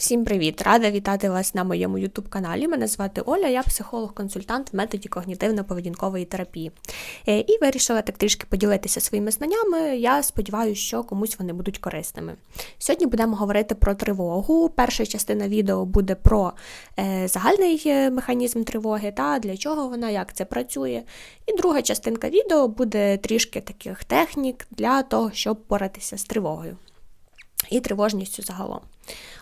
Всім привіт! Рада вітати вас на моєму youtube каналі. Мене звати Оля, я психолог-консультант в методі когнітивно-поведінкової терапії. Е, І вирішила так трішки поділитися своїми знаннями. Я сподіваюся, що комусь вони будуть корисними. Сьогодні будемо говорити про тривогу. Перша частина відео буде про е, загальний е, механізм тривоги та для чого вона, як це працює. І друга частинка відео буде трішки таких технік для того, щоб поратися з тривогою і тривожністю загалом.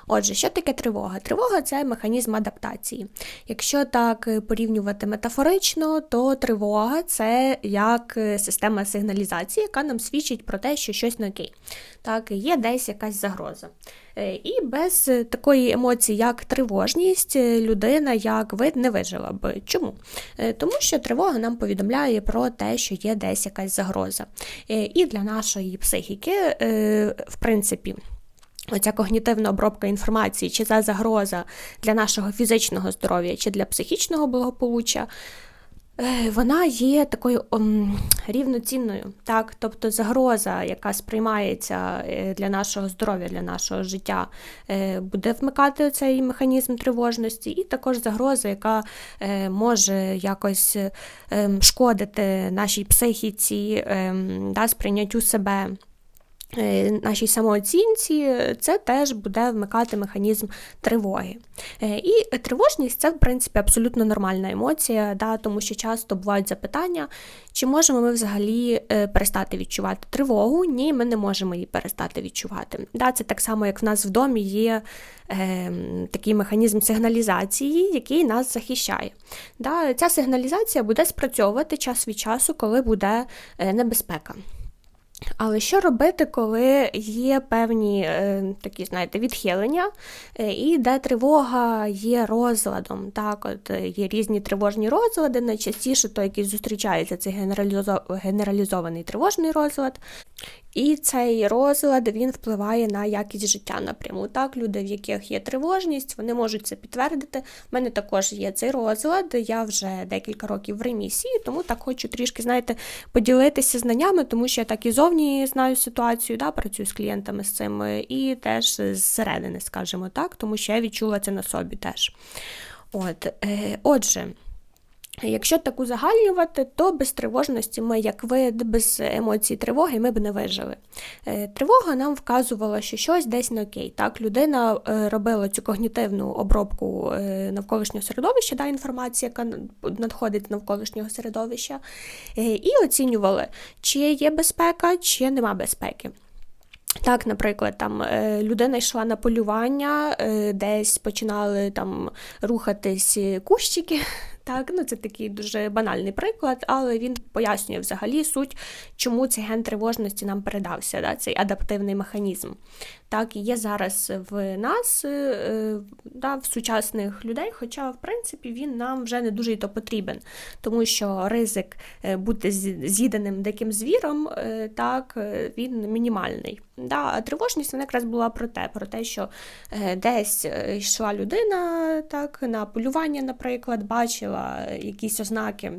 Отже, що таке тривога? Тривога це механізм адаптації. Якщо так е, порівнювати метафорично, то тривога це як е, система сигналізації, яка нам свідчить про те, що щось не окей. Так, є десь якась загроза. Е, І без такої емоції, як тривожність, людина як вид не вижила б. Чому? Тому що тривога нам повідомляє про те, що є десь якась загроза. І для нашої психіки, в принципі, Оця когнітивна обробка інформації, чи це загроза для нашого фізичного здоров'я, чи для психічного благополуччя, е, вона є такою ом, рівноцінною. Так? Тобто загроза, яка сприймається е, для нашого здоров'я, для нашого життя, е, буде вмикати цей механізм тривожності, і також загроза, яка може якось ем, шкодити нашій психіці, ем, да, сприйняттю себе нашій самооцінці, це теж буде вмикати механізм тривоги. Е, І тривожність це, в принципі, абсолютно нормальна емоція, да, тому що часто бувають запитання, чи можемо ми взагалі е, перестати відчувати тривогу? Ні, ми не можемо її перестати відчувати. Да, це так само, як в нас в домі є е, такий механізм сигналізації, який нас захищає. Да, ця сигналізація буде спрацьовувати час від часу, коли буде е, небезпека. Але що робити, коли є певні е, такі, знаєте, відхилення, е, і де тривога є розладом? Так, от е, є різні тривожні розлади. Найчастіше то який зустрічається генералізо- генералізований тривожний розлад. І цей розлад він впливає на якість життя напряму. Так, люди, в яких є тривожність, вони можуть це підтвердити. У мене також є цей розлад. Я вже декілька років в ремісії, тому так хочу трішки, знаєте, поділитися знаннями, тому що я так і зовні знаю ситуацію, да, працюю з клієнтами з цим, і теж зсередини, скажімо так, тому що я відчула це на собі теж. От, е, отже. Якщо так узагальнювати, то без тривожності ми, як вид, без емоцій тривоги, ми б не вижили. Е, Тривога нам вказувала, що щось десь не окей. Так, людина е, робила цю когнітивну обробку е, навколишнього середовища, да, інформації, яка надходить з навколишнього середовища, і оцінювали, чи є безпека, чи нема безпеки. Так, наприклад, там людина йшла на полювання, десь починали там рухатись кущики. Так, ну це такий дуже банальний приклад, але він пояснює взагалі суть, чому цей ген тривожності нам передався, да, цей адаптивний механізм. Так, і є зараз в нас, е, да, в сучасних людей, хоча, в принципі, він нам вже не дуже й то потрібен, тому що ризик е, бути з'їденим диким звіром, е, так, він мінімальний. Да, а тривожність вона якраз була про те, про те, що десь йшла людина так, на полювання, наприклад, бачила якісь ознаки.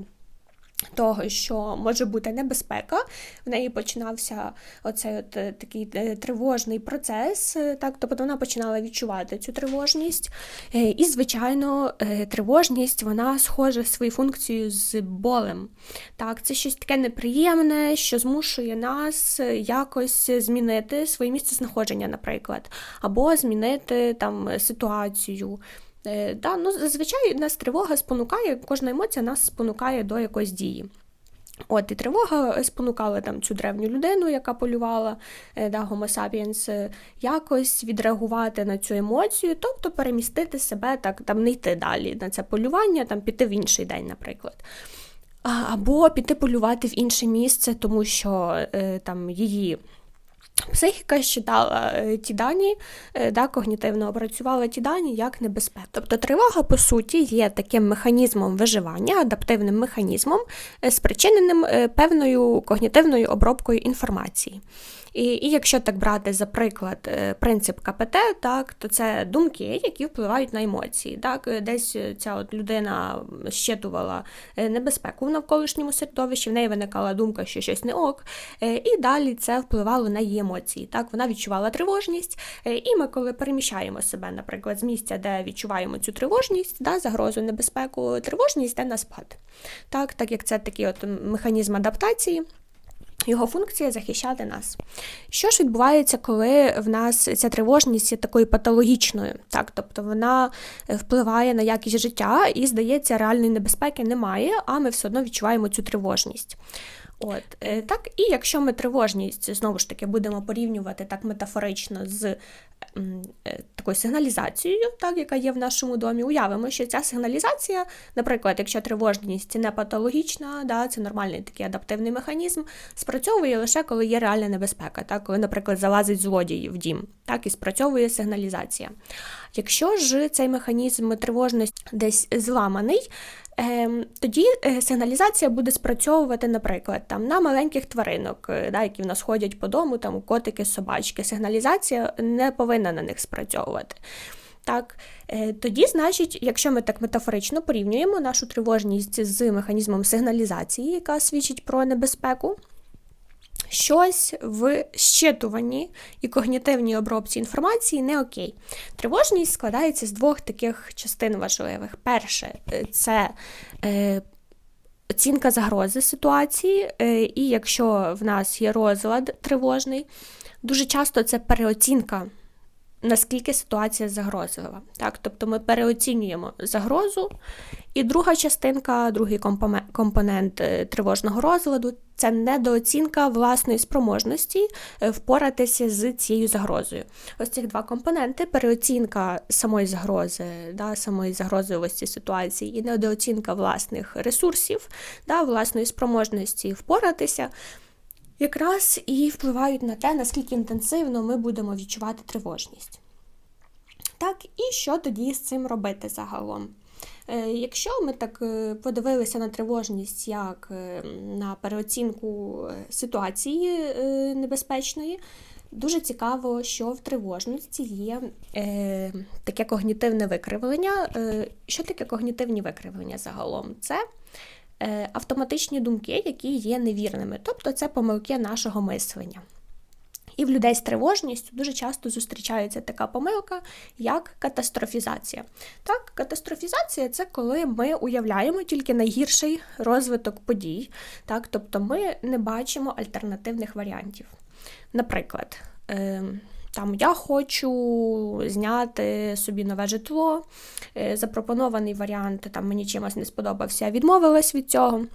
Того, що може бути небезпека, в неї починався оцей от е, такий е, тривожний процес, е, так, тобто вона починала відчувати цю тривожність. І, звичайно, тривожність вона схожа свою функцію з болем. Так, це щось таке неприємне, що змушує нас якось змінити своє місце знаходження, наприклад, або змінити там ситуацію. Е, Да, ну, зазвичай нас тривога спонукає, кожна емоція нас спонукає до якоїсь дії. От і тривога спонукала там цю древню людину, яка полювала е, да, Homo sapiens, е, якось відреагувати на цю емоцію, тобто перемістити себе так, там не йти далі на це полювання, там піти в інший день, наприклад. Або піти полювати в інше місце, тому що е, там її Психіка считала е, ті дані, е, да, когнітивно опрацювала ті дані як небезпеку. Тобто тривога, по суті, є таким механізмом виживання, адаптивним механізмом, е, спричиненим певною когнітивною обробкою інформації. І, і якщо так брати за приклад е, принцип КПТ, так, то це думки, які впливають на емоції. Так, Десь ця от людина щитувала небезпеку в навколишньому середовищі, в неї виникала думка, що щось не ок, і далі це впливало на її емоції. Так, Вона відчувала тривожність, і ми, коли переміщаємо себе, наприклад, з місця, де відчуваємо цю тривожність, да, загрозу, небезпеку, тривожність йде на спад. Так, так як це такий от механізм адаптації. Його функція захищати нас. Що ж відбувається, коли в нас ця тривожність є такою патологічною, так, тобто вона е, впливає на якість життя і, здається, реальної небезпеки немає, а ми все одно відчуваємо цю тривожність. От е, так, і якщо ми тривожність знову ж таки будемо порівнювати так метафорично з е, такою сигналізацією, так, яка є в нашому домі, уявимо, що ця сигналізація, наприклад, якщо тривожність не патологічна, да, це нормальний такий адаптивний механізм, спрацьовує лише коли є реальна небезпека, так, коли, наприклад, залазить злодій в дім, так, і спрацьовує сигналізація. Якщо ж цей механізм тривожності десь зламаний, тоді е, сигналізація буде спрацьовувати, наприклад, там на маленьких тваринок, е, да, які в нас ходять по дому, там котики, собачки. Сигналізація не повинна на них спрацьовувати. Так, е, Тоді, значить, якщо ми так метафорично порівнюємо нашу тривожність з механізмом сигналізації, яка свідчить про небезпеку, щось в щитуванні і когнітивній обробці інформації не окей. Тривожність складається з двох таких частин важливих. Перше, е, це е, оцінка загрози ситуації, е, і якщо в нас є розлад тривожний, дуже часто це переоцінка. Наскільки ситуація загрозлива. Так? Тобто ми переоцінюємо загрозу. І друга частинка, другий компонент е, тривожного розладу це недооцінка власної спроможності е, впоратися з цією загрозою. Ось цих два компоненти переоцінка самої загрози, да, самої загрозливості ситуації і недооцінка власних ресурсів, да, власної спроможності впоратися. Якраз і впливають на те, наскільки інтенсивно ми будемо відчувати тривожність. Так, і що тоді з цим робити загалом? Е, якщо ми так е, подивилися на тривожність як е, на переоцінку ситуації небезпечної, дуже цікаво, що в тривожності є таке когнітивне викривлення. Що таке когнітивні викривлення загалом? Це автоматичні думки, які є невірними, тобто це помилки нашого мислення. І в людей з тривожністю дуже часто зустрічається така помилка, як катастрофізація. Так, Катастрофізація це коли ми уявляємо тільки найгірший розвиток подій, так, тобто ми не бачимо альтернативних варіантів. Наприклад, е, там я хочу зняти собі нове житло, е, запропонований варіант там мені чимось не сподобався, відмовилась від цього.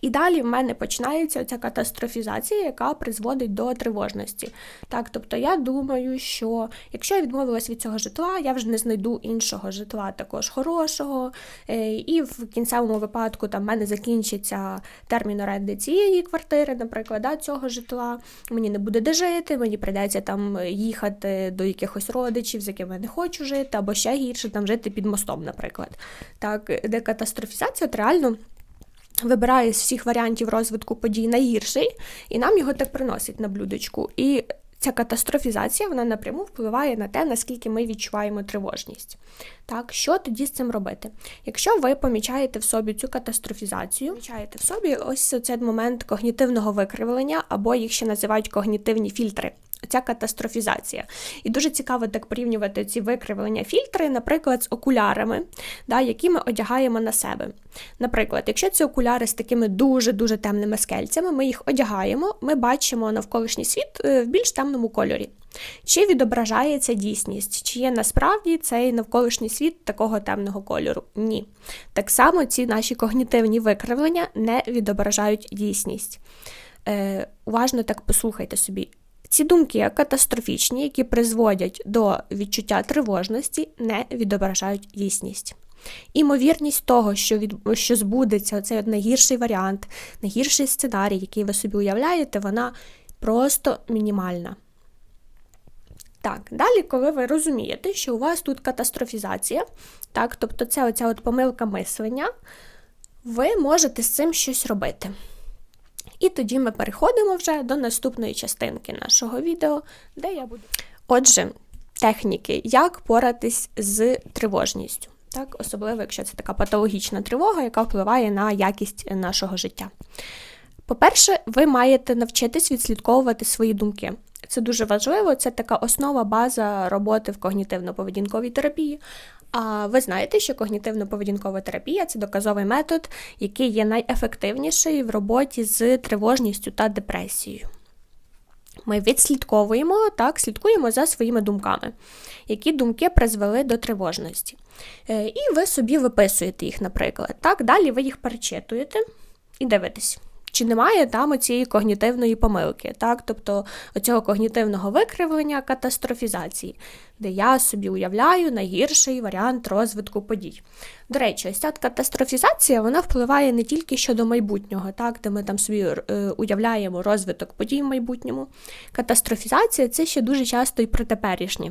І далі в мене починається ця катастрофізація, яка призводить до тривожності. Так, Тобто я думаю, що якщо я відмовилась від цього житла, я вже не знайду іншого житла також хорошого. Е, і в кінцевому випадку там в мене закінчиться термін оренди цієї квартири, наприклад, цього житла. Мені не буде де жити, мені прийдеться там їхати до якихось родичів, з якими я не хочу жити, або ще гірше там жити під мостом, наприклад. Так, Де катастрофізація от реально вибирає з всіх варіантів розвитку подій найгірший, і нам його так приносить на блюдечку. І ця катастрофізація вона напряму впливає на те, наскільки ми відчуваємо тривожність. Так, що тоді з цим робити? Якщо ви помічаєте в собі цю катастрофізацію, помічаєте в собі ось цей момент когнітивного викривлення, або їх ще називають когнітивні фільтри ця катастрофізація. І дуже цікаво так порівнювати ці викривлення фільтри, наприклад, з окулярами, да, які ми одягаємо на себе. Наприклад, якщо ці окуляри з такими дуже-дуже темними скельцями, ми їх одягаємо, ми бачимо навколишній світ е, в більш темному кольорі. Чи відображається дійсність? Чи є насправді цей навколишній світ такого темного кольору? Ні. Так само ці наші когнітивні викривлення не відображають дійсність. Е, Уважно так послухайте собі, ці думки катастрофічні, які призводять до відчуття тривожності, не відображають дійсність. Імовірність того, що від, що збудеться цей найгірший варіант, найгірший сценарій, який ви собі уявляєте, вона просто мінімальна. Так, далі, коли ви розумієте, що у вас тут катастрофізація, так, тобто це оця от помилка мислення, ви можете з цим щось робити. І тоді ми переходимо вже до наступної частинки нашого відео, де я буду. Отже, техніки, як поратись з тривожністю. Так, особливо, якщо це така патологічна тривога, яка впливає на якість нашого життя. По-перше, ви маєте навчитись відслідковувати свої думки. Це дуже важливо, це така основа база роботи в когнітивно-поведінковій терапії. А ви знаєте, що когнітивно-поведінкова терапія це доказовий метод, який є найефективніший в роботі з тривожністю та депресією. Ми відслідковуємо, так, слідкуємо за своїми думками, які думки призвели до тривожності. Е, і ви собі виписуєте їх, наприклад. Так, Далі ви їх перечитуєте і дивитесь. Чи немає там цієї когнітивної помилки, так? тобто оцього когнітивного викривлення катастрофізації, де я собі уявляю найгірший варіант розвитку подій. До речі, ось ця катастрофізація вона впливає не тільки щодо майбутнього, так, де ми там собі е, уявляємо розвиток подій в майбутньому. Катастрофізація це ще дуже часто і про теперішнє.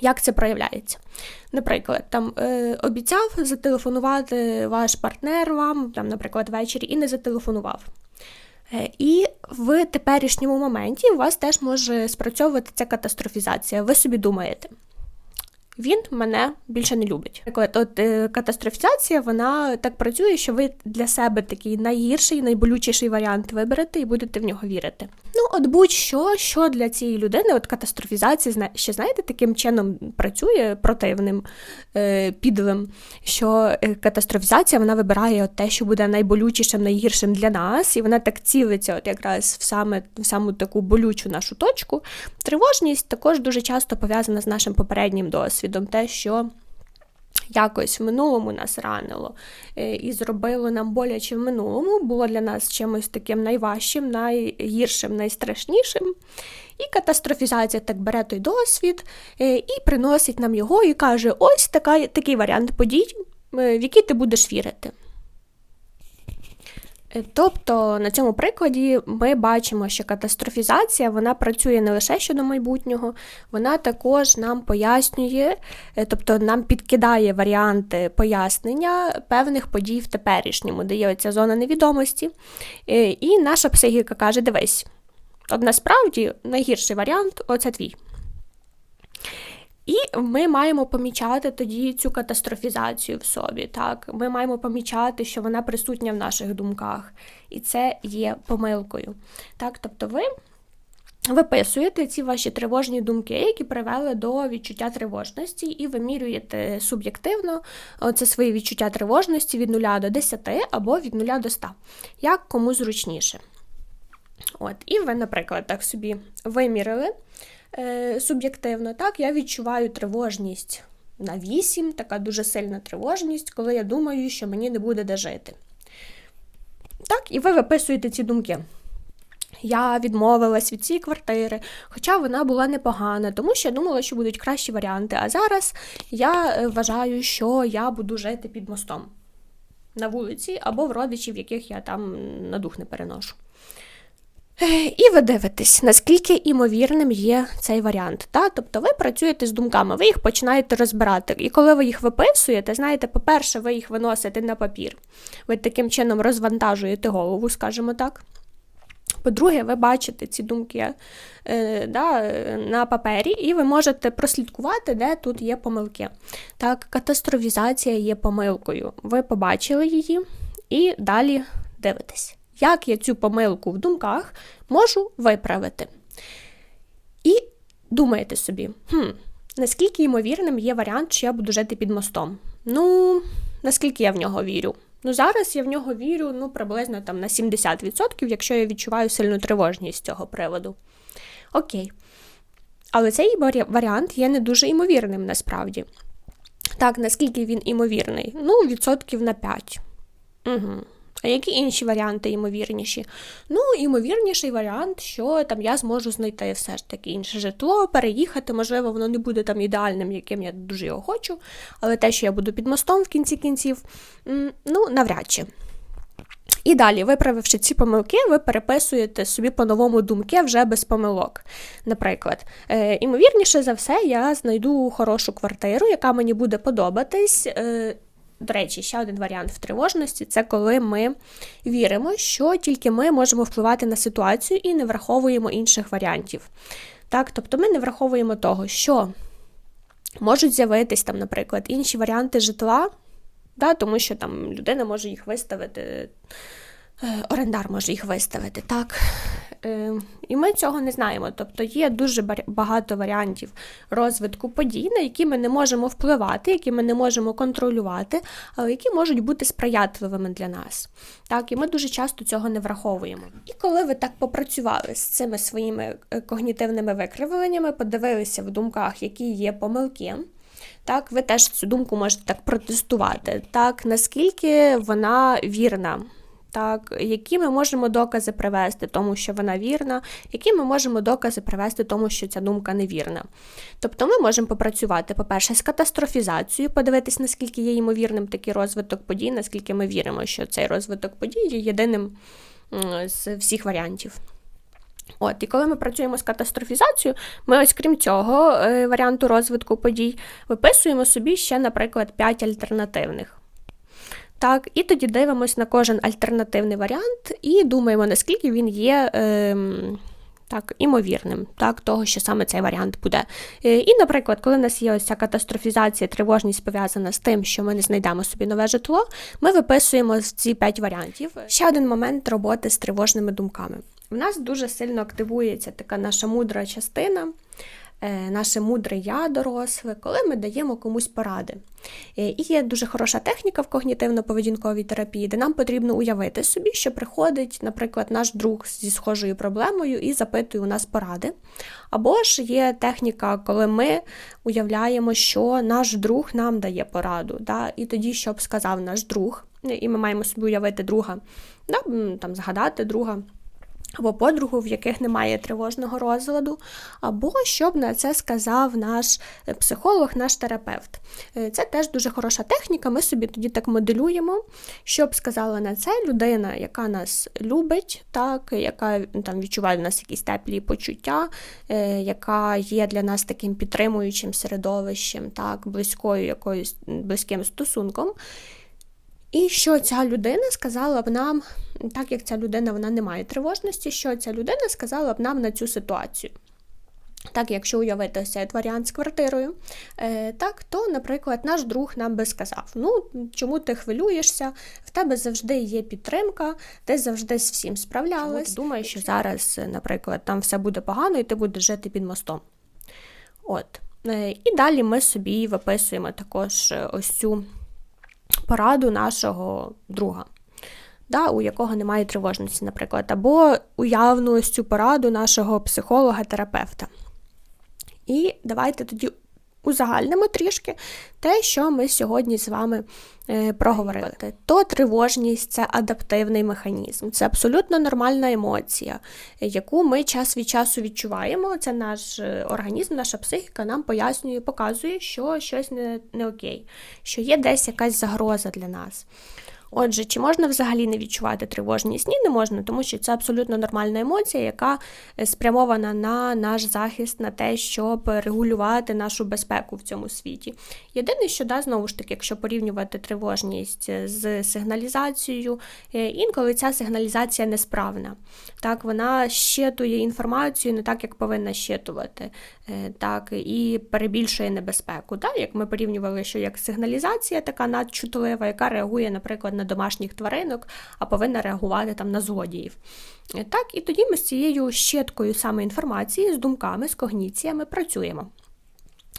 Як це проявляється? Наприклад, там е, обіцяв зателефонувати ваш партнер вам, там, наприклад, ввечері і не зателефонував. Е, і в теперішньому моменті у вас теж може спрацьовувати ця катастрофізація. Ви собі думаєте, він мене більше не любить. Наприклад, от е, катастрофізація вона так працює, що ви для себе такий найгірший, найболючіший варіант виберете і будете в нього вірити. От будь-що, що для цієї людини, от катастрофізація, ще знаєте, таким чином працює противним, е, підлим, що е, катастрофізація вона вибирає от те, що буде найболючішим, найгіршим для нас, і вона так цілиться, от якраз в саме в саму таку болючу нашу точку. Тривожність також дуже часто пов'язана з нашим попереднім досвідом, те, що. Якось в минулому нас ранило е, і зробило нам боляче в минулому, було для нас чимось таким найважчим, найгіршим, найстрашнішим. І катастрофізація так бере той досвід е, і приносить нам його і каже: ось така, такий варіант подій, е, в який ти будеш вірити. Е, тобто на цьому прикладі ми бачимо, що катастрофізація вона працює не лише щодо майбутнього, вона також нам пояснює, е, тобто нам підкидає варіанти пояснення певних подій в теперішньому, де є оця зона невідомості. Е, і наша психіка каже: дивись, от насправді найгірший варіант оце твій. І ми маємо помічати тоді цю катастрофізацію в собі. Так, Ми маємо помічати, що вона присутня в наших думках, і це є помилкою. Так, Тобто ви виписуєте ці ваші тривожні думки, які привели до відчуття тривожності, і вимірюєте суб'єктивно це свої відчуття тривожності від 0 до 10 або від 0 до 100, як кому зручніше. От, І ви, наприклад, так собі вимірили е, суб'єктивно. Так, я відчуваю тривожність на 8, така дуже сильна тривожність, коли я думаю, що мені не буде де жити. Так, і ви виписуєте ці думки. Я відмовилась від цієї квартири, хоча вона була непогана, тому що я думала, що будуть кращі варіанти. А зараз я е, вважаю, що я буду жити під мостом на вулиці або в родичів, яких я там на дух не переношу. І ви дивитесь, наскільки імовірним є цей варіант. Та? Тобто ви працюєте з думками, ви їх починаєте розбирати. І коли ви їх виписуєте, знаєте, по-перше, ви їх виносите на папір. Ви таким чином розвантажуєте голову, скажімо так. По-друге, ви бачите ці думки е, да, на папері, і ви можете прослідкувати, де тут є помилки. Так, Катастрофізація є помилкою. Ви побачили її і далі дивитесь як я цю помилку в думках можу виправити. І думаєте собі, хм, наскільки ймовірним є варіант, що я буду жити під мостом? Ну, наскільки я в нього вірю? Ну, зараз я в нього вірю ну, приблизно там на 70%, якщо я відчуваю сильну тривожність з цього приводу. Окей. Але цей варіант є не дуже імовірним насправді. Так, наскільки він імовірний? Ну, відсотків на 5. Угу. А які інші варіанти ймовірніші? Ну, ймовірніший варіант, що там я зможу знайти все ж таки інше житло, переїхати, можливо, воно не буде там ідеальним, яким я дуже його хочу, але те, що я буду під мостом в кінці кінців, ну, навряд чи. І далі, виправивши ці помилки, ви переписуєте собі по-новому думки вже без помилок. Наприклад, е, імовірніше за все, я знайду хорошу квартиру, яка мені буде подобатись. Е, До речі, ще один варіант в тривожності це коли ми віримо, що тільки ми можемо впливати на ситуацію і не враховуємо інших варіантів. Так, Тобто ми не враховуємо того, що можуть з'явитись там, наприклад, інші варіанти житла, да, тому що там людина може їх виставити. Е, орендар може їх виставити, так? Е, і ми цього не знаємо. Тобто є дуже багато варіантів розвитку подій, на які ми не можемо впливати, які ми не можемо контролювати, але які можуть бути сприятливими для нас. Так, І ми дуже часто цього не враховуємо. І коли ви так попрацювали з цими своїми е, когнітивними викривленнями, подивилися в думках, які є помилки. Так, ви теж цю думку можете так протестувати, так, наскільки вона вірна так, які ми можемо докази привести, тому що вона вірна, які ми можемо докази привести, тому що ця думка невірна. Тобто ми можемо попрацювати, по-перше, з катастрофізацією, подивитись, наскільки є ймовірним такий розвиток подій, наскільки ми віримо, що цей розвиток подій є єдиним з всіх варіантів. От, І коли ми працюємо з катастрофізацією, ми, ось крім цього е, варіанту розвитку подій, виписуємо собі ще, наприклад, 5 альтернативних. Так, І тоді дивимося на кожен альтернативний варіант і думаємо, наскільки він є. Е, так, імовірним, так, того, що саме цей варіант буде. Е, і, наприклад, коли в нас є ось ця катастрофізація, тривожність пов'язана з тим, що ми не знайдемо собі нове житло, ми виписуємо ці п'ять варіантів. Ще один момент роботи з тривожними думками. В нас дуже сильно активується така наша мудра частина. Е, наше мудре я доросле, коли ми даємо комусь поради. Е, і є дуже хороша техніка в когнітивно-поведінковій терапії, де нам потрібно уявити собі, що приходить, наприклад, наш друг зі схожою проблемою і запитує у нас поради. Або ж є техніка, коли ми уявляємо, що наш друг нам дає пораду. Да? І тоді, що б сказав наш друг, і ми маємо собі уявити друга, да? там, згадати друга або подругу, в яких немає тривожного розладу, або щоб на це сказав наш психолог, наш терапевт. Е, це теж дуже хороша техніка. Ми собі тоді так моделюємо, щоб сказала на це людина, яка нас любить, так, яка там відчуває в нас якісь теплі почуття, е, яка є для нас таким підтримуючим середовищем, так, близькою якоюсь близьким стосунком. І що ця людина сказала б нам, так як ця людина вона не має тривожності, що ця людина сказала б нам на цю ситуацію. Так, якщо уявити цей варіант з квартирою, е, так, то, наприклад, наш друг нам би сказав: ну, чому ти хвилюєшся, в тебе завжди є підтримка, ти завжди з всім справлялась. Чому ти думаєш, що зараз, наприклад, там все буде погано, і ти будеш жити під мостом. От. Е, і далі ми собі виписуємо також ось цю пораду нашого друга, да, у якого немає тривожності, наприклад, або уявну ось цю пораду нашого психолога-терапевта. І давайте тоді узагальнимо трішки те, що ми сьогодні з вами е, проговорили. То тривожність це адаптивний механізм, це абсолютно нормальна емоція, яку ми час від часу відчуваємо. Це наш е, організм, наша психіка нам пояснює, показує, що щось не, не окей, що є десь якась загроза для нас. Отже, чи можна взагалі не відчувати тривожність? Ні, не можна, тому що це абсолютно нормальна емоція, яка е, спрямована на наш захист, на те, щоб регулювати нашу безпеку в цьому світі. Єдине, що да, знову ж таки, якщо порівнювати тривожність е, з сигналізацією, е, інколи ця сигналізація несправна. Так, Вона щитує інформацію не так, як повинна щитувати, так, і перебільшує небезпеку. Так, Як ми порівнювали, що як сигналізація така надчутлива, яка реагує, наприклад, на домашніх тваринок, а повинна реагувати там на злодіїв. Так, І тоді ми з цією щеткою саме інформації, з думками, з когніціями працюємо.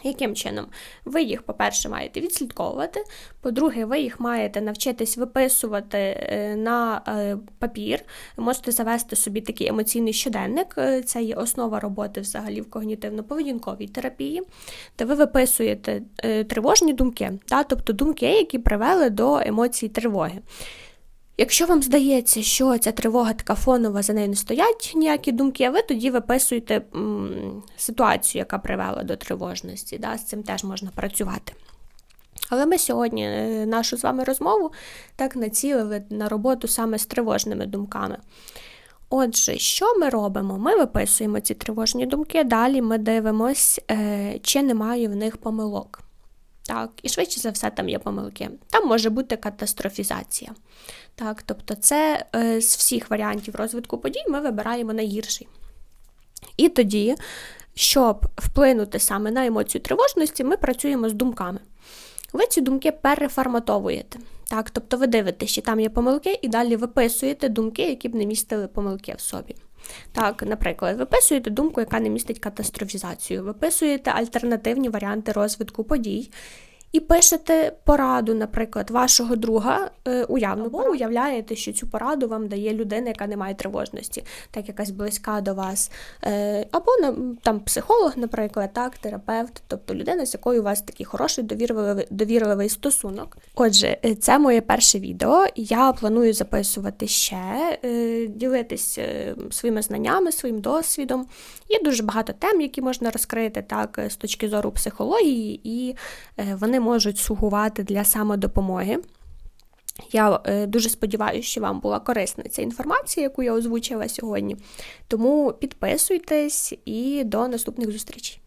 Яким чином? Ви їх, по-перше, маєте відслідковувати, по-друге, ви їх маєте навчитись виписувати е, на е, папір, можете завести собі такий емоційний щоденник, е, це є основа роботи взагалі в когнітивно-поведінковій терапії, де ви виписуєте тривожні думки, тобто думки, які привели до емоцій тривоги. Якщо вам здається, що ця тривога така фонова, за нею не стоять ніякі думки, а ви тоді виписуєте м, ситуацію, яка привела до тривожності. Да, З цим теж можна працювати. Але ми сьогодні е, нашу з вами розмову так націлили на роботу саме з тривожними думками. Отже, що ми робимо? Ми виписуємо ці тривожні думки, далі ми дивимося, е, чи немає в них помилок. Так, і швидше за все там є помилки. Там може бути катастрофізація. Так, тобто, це е, з всіх варіантів розвитку подій ми вибираємо найгірший. І тоді, щоб вплинути саме на емоцію тривожності, ми працюємо з думками. Ви ці думки переформатовуєте. Так, тобто ви дивитесь, що там є помилки, і далі виписуєте думки, які б не містили помилки в собі. Так, наприклад, виписуєте думку, яка не містить катастрофізацію, виписуєте альтернативні варіанти розвитку подій. І пишете пораду, наприклад, вашого друга е, уявно, або уявляєте, що цю пораду вам дає людина, яка не має тривожності, так якась близька до вас, е, або там психолог, наприклад, так, терапевт, тобто людина, з якою у вас такий хороший довірливий, довірливий стосунок. Отже, е, це моє перше відео. Я планую записувати ще, ділитись своїми знаннями, своїм досвідом. Є дуже багато тем, які можна розкрити так з точки зору психології, і вони можуть слугувати для самодопомоги. Я е, дуже сподіваюся, що вам була корисна ця інформація, яку я озвучила сьогодні. Тому підписуйтесь і до наступних зустрічей.